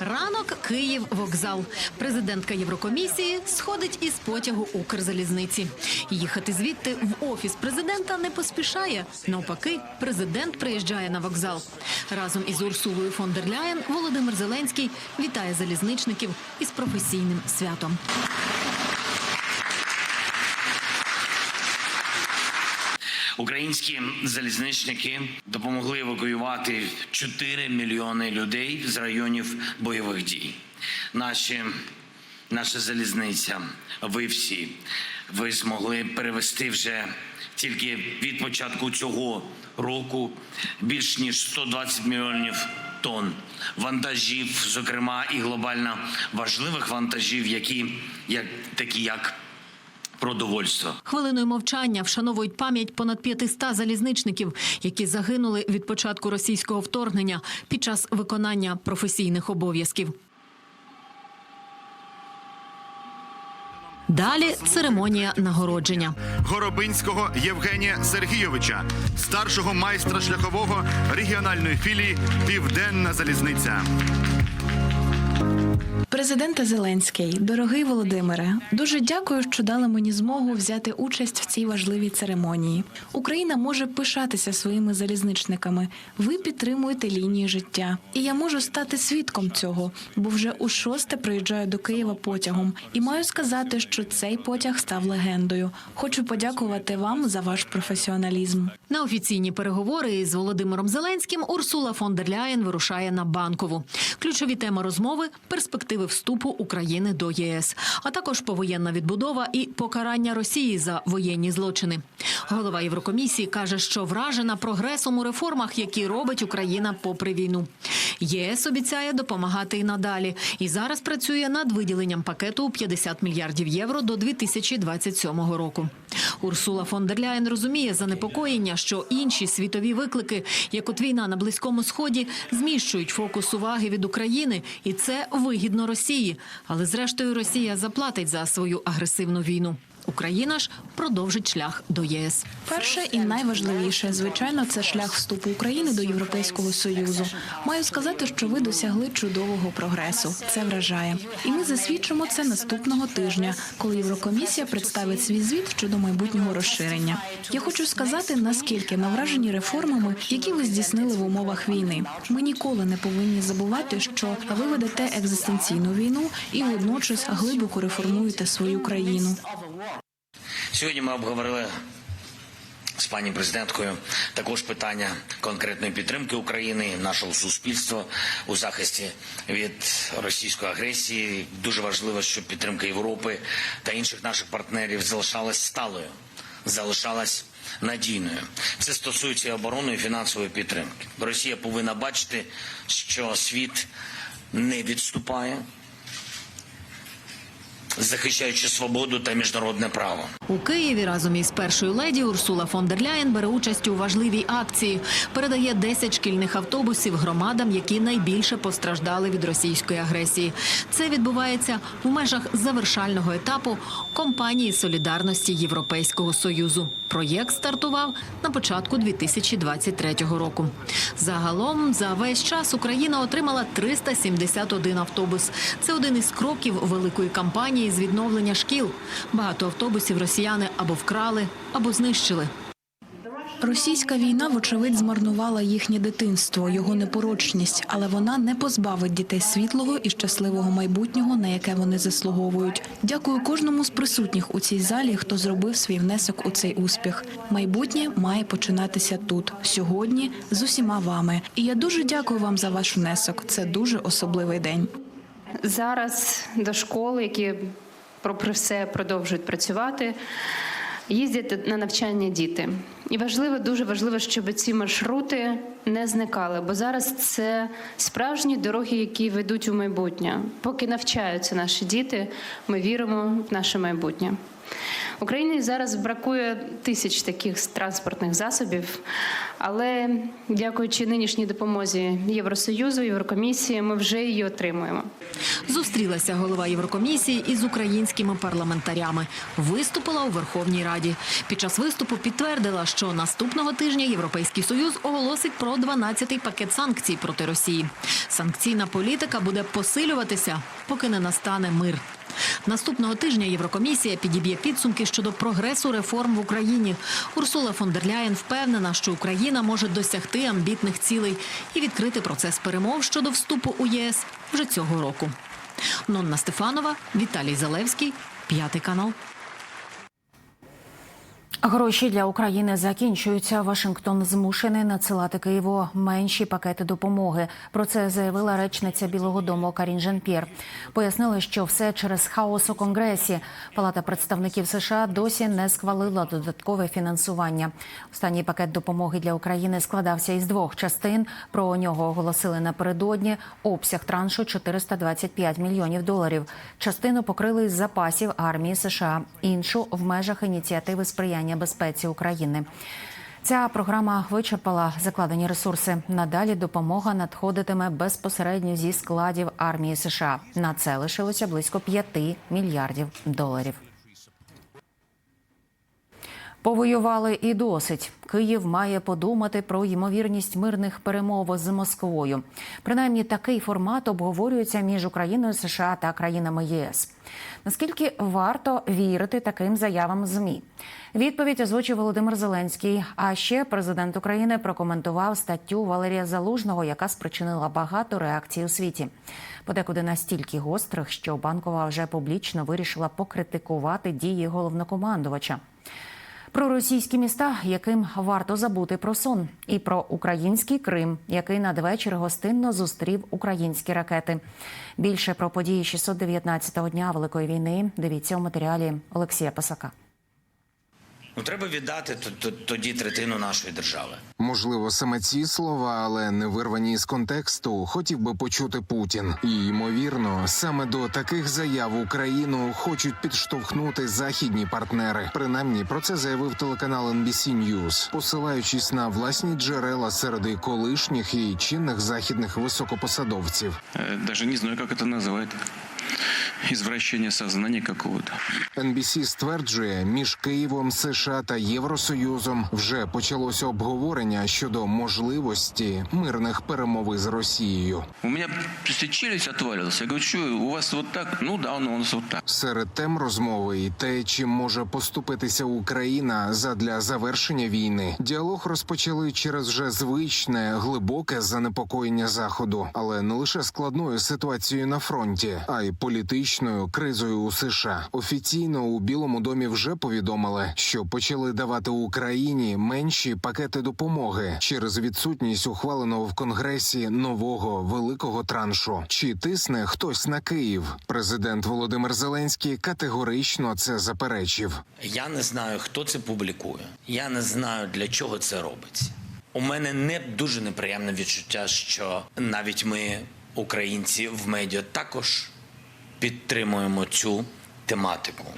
Ранок Київ вокзал. Президентка Єврокомісії сходить із потягу Укрзалізниці. Їхати звідти в офіс президента не поспішає. Навпаки, президент приїжджає на вокзал. Разом із Урсулою фон дер Ляєн Володимир Зеленський вітає залізничників із професійним святом. Українські залізничники допомогли евакуювати 4 мільйони людей з районів бойових дій. Наші, наша залізниця, ви всі, ви змогли перевести вже тільки від початку цього року більш ніж 120 мільйонів тонн вантажів, зокрема і глобально важливих вантажів, які як такі як продовольство. Хвилиною мовчання вшановують пам'ять понад 500 залізничників, які загинули від початку російського вторгнення під час виконання професійних обов'язків. Далі церемонія нагородження. Горобинського Євгенія Сергійовича, старшого майстра шляхового регіональної філії Південна залізниця. Президенте Зеленський, дорогий Володимире, дуже дякую, що дали мені змогу взяти участь в цій важливій церемонії. Україна може пишатися своїми залізничниками. Ви підтримуєте лінії життя, і я можу стати свідком цього, бо вже у шосте приїжджаю до Києва потягом і маю сказати, що цей потяг став легендою. Хочу подякувати вам за ваш професіоналізм. На офіційні переговори із Володимиром Зеленським Урсула фон дер Ляєн вирушає на банкову. Ключові теми розмови перспективи вступу України до ЄС, а також повоєнна відбудова і покарання Росії за воєнні злочини. Голова Єврокомісії каже, що вражена прогресом у реформах, які робить Україна попри війну. ЄС обіцяє допомагати і надалі, і зараз працює над виділенням пакету у 50 мільярдів євро до 2027 року. Урсула фон дер Ляєн розуміє занепокоєння, що інші світові виклики, як от війна на близькому сході, зміщують фокус уваги від України, і це вигідно Росії. Але зрештою Росія заплатить за свою агресивну війну. Україна ж продовжить шлях до ЄС. Перше і найважливіше, звичайно, це шлях вступу України до Європейського союзу. Маю сказати, що ви досягли чудового прогресу. Це вражає, і ми засвідчимо це наступного тижня, коли Єврокомісія представить свій звіт щодо майбутнього розширення. Я хочу сказати, наскільки ми вражені реформами, які ви здійснили в умовах війни. Ми ніколи не повинні забувати, що ви ведете екзистенційну війну і водночас глибоко реформуєте свою країну. Сьогодні ми обговорили з пані президенткою також питання конкретної підтримки України, нашого суспільства у захисті від російської агресії. Дуже важливо, щоб підтримка Європи та інших наших партнерів залишалась сталою, залишалась надійною. Це стосується і оборонної і фінансової підтримки. Росія повинна бачити, що світ не відступає, захищаючи свободу та міжнародне право. У Києві разом із першою леді Урсула фон дер Ляєн бере участь у важливій акції. Передає 10 шкільних автобусів громадам, які найбільше постраждали від російської агресії. Це відбувається у межах завершального етапу компанії солідарності Європейського союзу. Проєкт стартував на початку 2023 року. Загалом за весь час Україна отримала 371 автобус. Це один із кроків великої кампанії з відновлення шкіл. Багато автобусів росіяни або вкрали, або знищили. Російська війна, вочевидь, змарнувала їхнє дитинство, його непорочність, але вона не позбавить дітей світлого і щасливого майбутнього, на яке вони заслуговують. Дякую кожному з присутніх у цій залі, хто зробив свій внесок у цей успіх. Майбутнє має починатися тут, сьогодні, з усіма вами. І я дуже дякую вам за ваш внесок. Це дуже особливий день. Зараз до школи, які про все продовжують працювати, їздять на навчання діти. І важливо, дуже важливо, щоб ці маршрути не зникали, бо зараз це справжні дороги, які ведуть у майбутнє. Поки навчаються наші діти, ми віримо в наше майбутнє. Україні зараз бракує тисяч таких транспортних засобів, але дякуючи нинішній допомозі Євросоюзу, Єврокомісії, ми вже її отримуємо. Зустрілася голова Єврокомісії із українськими парламентарями. Виступила у Верховній Раді. Під час виступу підтвердила, що наступного тижня Європейський Союз оголосить про 12-й пакет санкцій проти Росії. Санкційна політика буде посилюватися, поки не настане мир. Наступного тижня Єврокомісія підіб'є підсумки щодо прогресу реформ в Україні. Урсула фон дер Ляєн впевнена, що Україна може досягти амбітних цілей і відкрити процес перемов щодо вступу у ЄС вже цього року. Нонна Стефанова, Віталій Залевський, п'ятий канал. Гроші для України закінчуються. Вашингтон змушений надсилати Києву менші пакети допомоги. Про це заявила речниця Білого Дому Карін Жан-П'єр. Пояснили, що все через хаос у Конгресі. Палата представників США досі не схвалила додаткове фінансування. Останній пакет допомоги для України складався із двох частин. Про нього оголосили напередодні. Обсяг траншу 425 мільйонів доларів. Частину покрили із запасів армії США, іншу в межах ініціативи сприяння безпеці України. Ця програма вичерпала закладені ресурси. Надалі допомога надходитиме безпосередньо зі складів армії США. На це лишилося близько 5 мільярдів доларів. Повоювали і досить. Київ має подумати про ймовірність мирних перемов з Москвою. Принаймні такий формат обговорюється між Україною, США та країнами ЄС. Наскільки варто вірити таким заявам змі? Відповідь озвучив Володимир Зеленський. А ще президент України прокоментував статтю Валерія Залужного, яка спричинила багато реакцій у світі. Подекуди настільки гострих, що банкова вже публічно вирішила покритикувати дії головнокомандувача. Про російські міста, яким варто забути про сон, і про український Крим, який надвечір гостинно зустрів українські ракети. Більше про події 619-го дня Великої війни дивіться у матеріалі Олексія Пасака. Ну треба віддати т- т- тоді третину нашої держави. Можливо, саме ці слова, але не вирвані з контексту, хотів би почути Путін. І ймовірно, саме до таких заяв Україну хочуть підштовхнути західні партнери. Принаймні про це заявив телеканал NBC News, посилаючись на власні джерела серед і колишніх і чинних західних високопосадовців. Э, Даже не знаю, как это называть. Извращение сознания какого-то. NBC стверджує, між Києвом, США та Євросоюзом вже почалося обговорення щодо можливості мирних перемов із Росією. У просто челюсть отвалилась. Я говорю, у вас вот так? Ну да, у нас вот так. Серед тем розмови і те, чим може поступитися Україна задля завершення війни. Діалог розпочали через вже звичне глибоке занепокоєння заходу, але не лише складною ситуацією на фронті, а й політичною кризою у США. Офіційно у Білому домі вже повідомили, що почали давати Україні менші пакети допомоги через відсутність ухваленого в Конгресі нового великого траншу. Чи тисне хтось на Київ? Президент Володимир Зеленський категорично це заперечив. Я не знаю, хто це публікує. Я не знаю, для чого це робиться. У мене не дуже неприємне відчуття, що навіть ми, українці, в медіа також підтримуємо цю тематику.